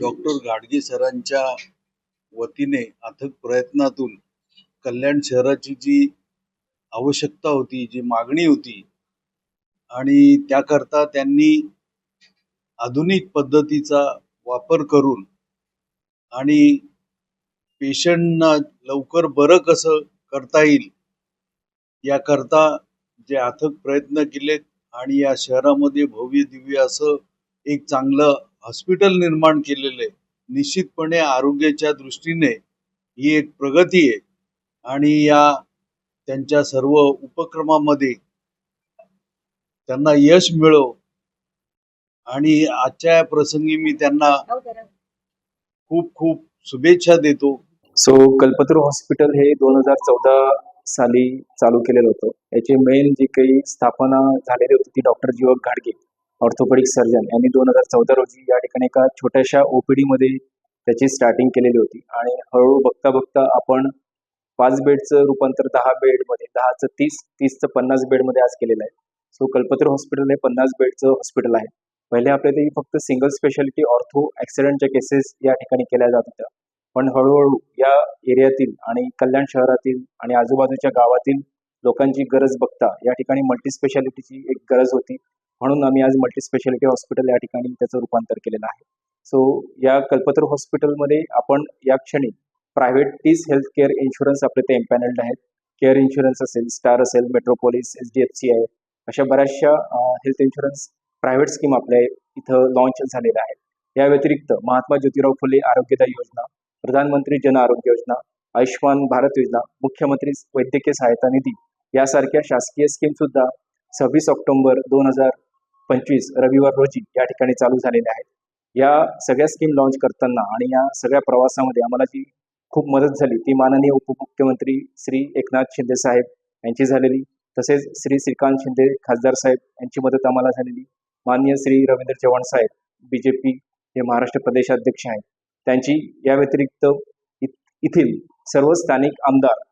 Doctor Gadge सरांच्या वतीने अथक प्रयत्नातून कल्याण शहराची जी आवश्यकता होती जी मागणी होती आणि त्याकरता त्यांनी आधुनिक पद्धतीचा वापर करून आणि पेशंटना लवकर बरं कसं करता येईल याकरता जे अथक प्रयत्न केलेत आणि या शहरामध्ये भव्य दिव्य असं एक चांगलं हॉस्पिटल निर्माण केलेलं आहे. निश्चितपणे आरोग्याच्या दृष्टीने ही एक प्रगती आहे. आणि या त्यांच्या सर्व उपक्रमामध्ये त्यांना यश मिळो आणि आजच्या या प्रसंगी मी त्यांना खूप खूप शुभेच्छा देतो. सो कल्पतरू हॉस्पिटल हे दोन हजार चौदा साली चालू केलेलं होतं. याची मेन जी काही स्थापना झालेली होती ती डॉक्टर जीवक घाडगे. ऑर्थोपेडिक सर्जन यांनी दोन हजार चौदा रोजी या ठिकाणी एका छोट्याशा ओपीडी मध्ये त्याची स्टार्टिंग केलेली होती. आणि हळूहळू बघता बघता आपण पाच बेडचं रूपांतर दहा बेडमध्ये दहाचं तीस तीसचं पन्नास बेडमध्ये आज केलेलं आहे. सो कल्पत्र हॉस्पिटल हे पन्नास बेडचं हॉस्पिटल आहे. पहिले आपल्या इथे फक्त सिंगल स्पेशालिटी ऑर्थो ॲक्सिडेंटच्या केसेस या ठिकाणी केल्या जात होत्या. पण हळूहळू या एरियातील आणि कल्याण शहरातील आणि आजूबाजूच्या गावातील लोकांची गरज बघता या ठिकाणी मल्टी स्पेशालिटीची एक गरज होती. म्हणून आम्ही आज मल्टी स्पेशालिटी हॉस्पिटल या ठिकाणी त्याचं रूपांतर केलेलं आहे. सो या कल्पतर हॉस्पिटलमध्ये आपण या क्षणी प्रायव्हेट तीस हेल्थ केअर इन्शुरन्स आपले ते एम्पॅनल्ड आहेत. केअर इन्शुरन्स असेल स्टार असेल Metropolis H D F C आहे. अशा बऱ्याचशा हेल्थ इन्शुरन्स प्रायव्हेट स्कीम आपल्या इथं लॉन्च झालेल्या आहेत. या व्यतिरिक्त महात्मा ज्योतिराव फुले आरोग्यदायी योजना प्रधानमंत्री जन आरोग्य योजना आयुष्यमान भारत योजना मुख्यमंत्री वैद्यकीय सहायता निधी यासारख्या शासकीय स्कीम सुद्धा सव्वीस ऑक्टोबर दोन हजार पंचवीस रविवार रोजी या ठिकाणी चालू झालेल्या आहेत. या सगळ्या स्कीम लॉन्च करताना आणि या सगळ्या प्रवासामध्ये आम्हाला जी खूप मदत झाली ती माननीय उपमुख्यमंत्री श्री एकनाथ शिंदे साहेब यांची झालेली तसेच श्री श्रीकांत शिंदे खासदार साहेब यांची मदत आम्हाला झालेली माननीय श्री रवींद्र चव्हाण साहेब बी जे पी हे महाराष्ट्र प्रदेशाध्यक्ष आहेत. त्यांची या व्यतिरिक्त येथील सर्व स्थानिक आमदार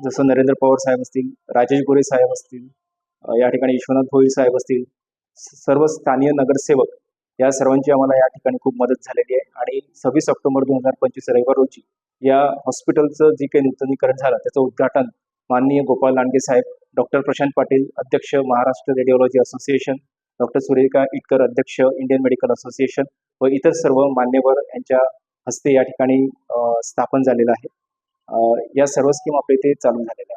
जसं नरेंद्र पवार साहेब असतील राजेश गोरे साहेब असतील या ठिकाणी विश्वनाथ भोईर साहेब असतील सर्व स्थानीय नगरसेवक या सर्वांची आम्हाला या ठिकाणी खूप मदत झालेली आहे. आणि सव्वीस ऑक्टोबर दोन हजार पंचवीस रविवार रोजी या हॉस्पिटलचं जे काही नूतनीकरण झालं त्याचं उद्घाटन माननीय गोपाल लांडगे साहेब डॉक्टर प्रशांत पाटील अध्यक्ष Maharashtra radiology association doctor Surekha Itkar अध्यक्ष इंडियन मेडिकल असोसिएशन व इतर सर्व मान्यवर यांच्या हस्ते या ठिकाणी स्थापन झालेलं आहे. या सर्व स्कीम आपल्या इथे चालू झालेल्या आहेत.